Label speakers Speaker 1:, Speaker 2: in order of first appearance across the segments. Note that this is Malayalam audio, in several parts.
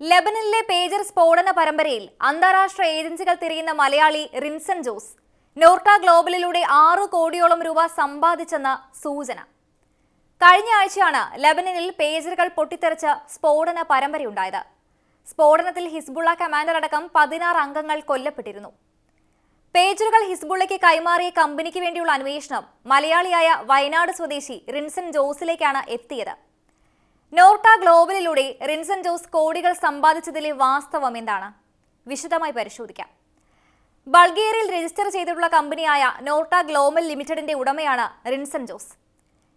Speaker 1: ലെബനനിലെ പേജർ സ്ഫോടന പരമ്പരയിൽ അന്താരാഷ്ട്ര ഏജൻസികൾ തിരിയുന്ന മലയാളി റിൻസൺ ജോസ് നോർട്ട ഗ്ലോബലിലൂടെ ആറു കോടിയോളം രൂപ സമ്പാദിച്ചെന്ന സൂചന. കഴിഞ്ഞ ആഴ്ചയാണ് ലെബനനിൽ പേജറുകൾ പൊട്ടിത്തെറിച്ച സ്ഫോടന പരമ്പരയുണ്ടായത്. സ്ഫോടനത്തിൽ ഹിസ്ബുള്ള കമാൻഡർ അടക്കം പതിനാറ് അംഗങ്ങൾ കൊല്ലപ്പെട്ടിരുന്നു. പേജറുകൾ ഹിസ്ബുള്ളയ്ക്ക് കൈമാറിയ കമ്പനിക്ക് വേണ്ടിയുള്ള അന്വേഷണം മലയാളിയായ വയനാട് സ്വദേശി റിൻസൺ ജോസിലേക്കാണ് എത്തിയത്. നോർട്ട ഗ്ലോബലിലൂടെ റിൻസൺ ജോസ് കോടികൾ സമ്പാദിച്ചതിലെ വാസ്തവം എന്താണ്? വിശദമായി പരിശോധിക്കാം. ബൾഗേറിയയിൽ രജിസ്റ്റർ ചെയ്തിട്ടുള്ള കമ്പനിയായ നോർട്ട ഗ്ലോബൽ ലിമിറ്റഡിന്റെ ഉടമയാണ് റിൻസൺ ജോസ്.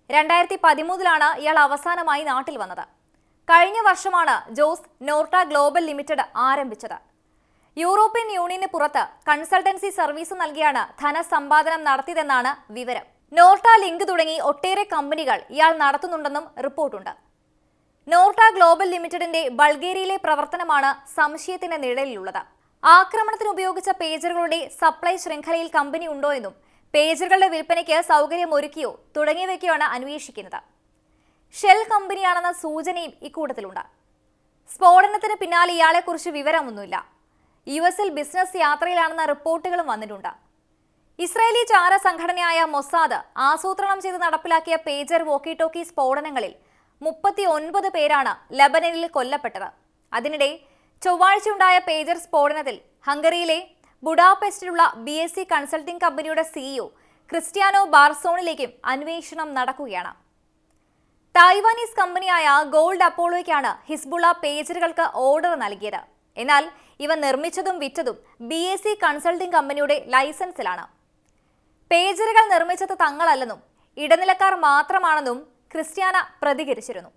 Speaker 1: രണ്ടായിരത്തി പതിമൂന്നിലാണ് ഇയാൾ അവസാനമായി നാട്ടിൽ വന്നത്. കഴിഞ്ഞ വർഷമാണ് ജോസ് നോർട്ട ഗ്ലോബൽ ലിമിറ്റഡ് ആരംഭിച്ചത്. യൂറോപ്യൻ യൂണിയന് പുറത്ത് കൺസൾട്ടൻസി സർവീസ് നൽകിയാണ് ധനസമ്പാദനം നടത്തിയതെന്നാണ് വിവരം. നോർട്ട ലിങ്ക് തുടങ്ങി ഒട്ടേറെ കമ്പനികൾ ഇയാൾ നടത്തുന്നുണ്ടെന്നും റിപ്പോർട്ടുണ്ട്. നോർട്ട ഗ്ലോബൽ ലിമിറ്റഡിന്റെ ബൾഗേറിയയിലെ പ്രവർത്തനമാണ് സംശയത്തിന്റെ നിഴലിലുള്ളത്. ആക്രമണത്തിന് ഉപയോഗിച്ച പേജറുകളുടെ സപ്ലൈ ശൃംഖലയിൽ കമ്പനി ഉണ്ടോ എന്നും പേജറുകളുടെ വിൽപ്പനയ്ക്ക് സൗകര്യമൊരുക്കിയോ തുടങ്ങിയവയ്ക്കാണ് അന്വേഷിക്കുന്നത്. ഷെൽ കമ്പനിയാണെന്ന സൂചനയും ഇക്കൂട്ടത്തിലുണ്ട്. സ്ഫോടനത്തിന് പിന്നാലെ ഇയാളെക്കുറിച്ച് വിവരമൊന്നുമില്ല. യു എസിൽ ബിസിനസ് യാത്രയിലാണെന്ന റിപ്പോർട്ടുകളും വന്നിട്ടുണ്ട്. ഇസ്രായേലി ചാര സംഘടനയായ മൊസാദ് ആസൂത്രണം ചെയ്ത് നടപ്പിലാക്കിയ പേജർ വോക്കി ടോക്കി സ്ഫോടനങ്ങളിൽ മുപ്പത്തി ഒൻപത് പേരാണ് ലബനനിൽ കൊല്ലപ്പെട്ടത്. അതിനിടെ ചൊവ്വാഴ്ചയുണ്ടായ പേജർ സ്ഫോടനത്തിൽ ഹംഗറിയിലെ ബുഡാപെസ്റ്റിലുള്ള ബി എസ് സി കൺസൾട്ടിംഗ് കമ്പനിയുടെ സിഇഒ ക്രിസ്ത്യാനോ ബാർസോണിലേക്കും അന്വേഷണം നടക്കുകയാണ്. തായ്വാനീസ് കമ്പനിയായ ഗോൾഡ് അപ്പോളോയ്ക്കാണ് ഹിസ്ബുള പേജറുകൾക്ക് ഓർഡർ നൽകിയത്. എന്നാൽ ഇവ നിർമ്മിച്ചതും വിറ്റതും ബി എസ് സി കൺസൾട്ടിംഗ് കമ്പനിയുടെ ലൈസൻസിലാണ്. പേജറുകൾ നിർമ്മിച്ചത് തങ്ങളല്ലെന്നും ഇടനിലക്കാർ മാത്രമാണെന്നും ക്രിസ്ത്യാന പ്രതികരിച്ചിരുന്നു.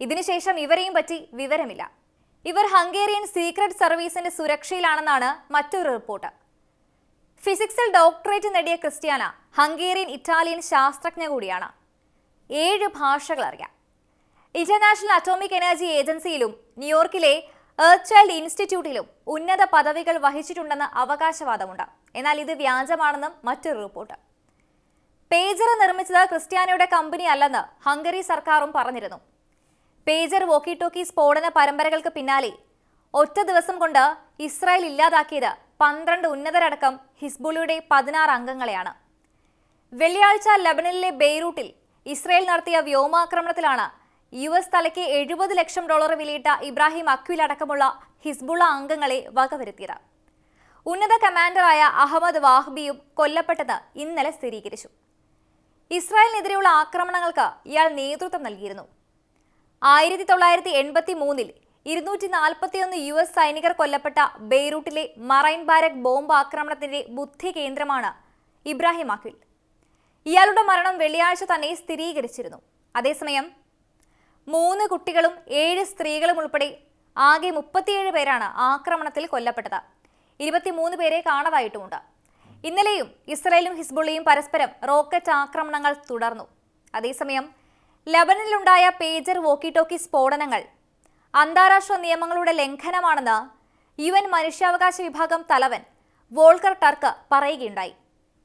Speaker 1: ഇതിനുശേഷം ഇവരെയും പറ്റി വിവരമില്ല. ഇവർ ഹംഗേറിയൻ സീക്രട്ട് സർവീസിന്റെ സുരക്ഷയിലാണെന്നാണ് മറ്റൊരു റിപ്പോർട്ട്. ഫിസിക്സിൽ ഡോക്ടറേറ്റ് നേടിയ ക്രിസ്ത്യാന ഹംഗേറിയൻ ഇറ്റാലിയൻ ശാസ്ത്രജ്ഞ കൂടിയാണ്. ഏഴ് ഭാഷകൾ അറിയാം. ഇന്റർനാഷണൽ അറ്റോമിക് എനർജി ഏജൻസിയിലും ന്യൂയോർക്കിലെ എർത്ത് ചൈൽഡ് ഇൻസ്റ്റിറ്റ്യൂട്ടിലും ഉന്നത പദവികൾ വഹിച്ചിട്ടുണ്ടെന്ന് അവകാശവാദമുണ്ട്. എന്നാൽ ഇത് വ്യാജമാണെന്നും മറ്റൊരു റിപ്പോർട്ട്. പേജർ നിർമ്മിച്ചത് ക്രിസ്ത്യാനോയുടെ കമ്പനി അല്ലെന്ന് ഹംഗറി സർക്കാരും പറഞ്ഞിരുന്നു. പേജർ വോക്കി ടോക്കി സ്ഫോടന പരമ്പരകൾക്ക് പിന്നാലെ ഒറ്റ ദിവസം കൊണ്ട് ഇസ്രായേൽ ഇല്ലാതാക്കിയത് പന്ത്രണ്ട് ഉന്നതരടക്കം ഹിസ്ബുളിയുടെ പതിനാറ് അംഗങ്ങളെയാണ്. വെള്ളിയാഴ്ച ലബനനിലെ ബെയ്റൂട്ടിൽ ഇസ്രായേൽ നടത്തിയ വ്യോമാക്രമണത്തിലാണ് യു എസ് തലയ്ക്ക് എഴുപത് ലക്ഷം ഡോളർ വിലയിട്ട ഇബ്രാഹിം അക്വിൽ അടക്കമുള്ള ഹിസ്ബുള അംഗങ്ങളെ വകവരുത്തിയത്. ഉന്നത കമാൻഡറായ അഹമ്മദ് വാഹ്ബിയും കൊല്ലപ്പെട്ടത് ഇന്നലെ സ്ഥിരീകരിച്ചു. ഇസ്രായേലിനെതിരെയുള്ള ആക്രമണങ്ങൾക്ക് ഇയാൾ നേതൃത്വം നൽകിയിരുന്നു. ആയിരത്തി തൊള്ളായിരത്തി എൺപത്തി മൂന്നിൽ ഇരുന്നൂറ്റി നാൽപ്പത്തിയൊന്ന് യു എസ് സൈനികർ കൊല്ലപ്പെട്ട ബെയ്റൂട്ടിലെ മറൈൻ ബാരക് ബോംബ് ആക്രമണത്തിന്റെ ബുദ്ധി കേന്ദ്രമാണ് ഇബ്രാഹിം അഖിൽ. ഇയാളുടെ മരണം വെള്ളിയാഴ്ച തന്നെ സ്ഥിരീകരിച്ചിരുന്നു. അതേസമയം മൂന്ന് കുട്ടികളും ഏഴ് സ്ത്രീകളും ഉൾപ്പെടെ ആകെ മുപ്പത്തിയേഴ് പേരാണ് ആക്രമണത്തിൽ കൊല്ലപ്പെട്ടത്. ഇരുപത്തിമൂന്ന് പേരെ കാണാതായിട്ടുമുണ്ട്. ഇന്നലെയും ഇസ്രയേലും ഹിസ്ബുള്ളയും പരസ്പരം റോക്കറ്റ് ആക്രമണങ്ങൾ തുടർന്നു. അതേസമയം ലബനനിലുണ്ടായ പേജർ വോക്കി ടോക്കി സ്ഫോടനങ്ങൾ അന്താരാഷ്ട്ര നിയമങ്ങളുടെ ലംഘനമാണെന്ന് യു എൻ മനുഷ്യാവകാശ വിഭാഗം തലവൻ വോൾക്കർ ടർക്ക് പറയുകയുണ്ടായി.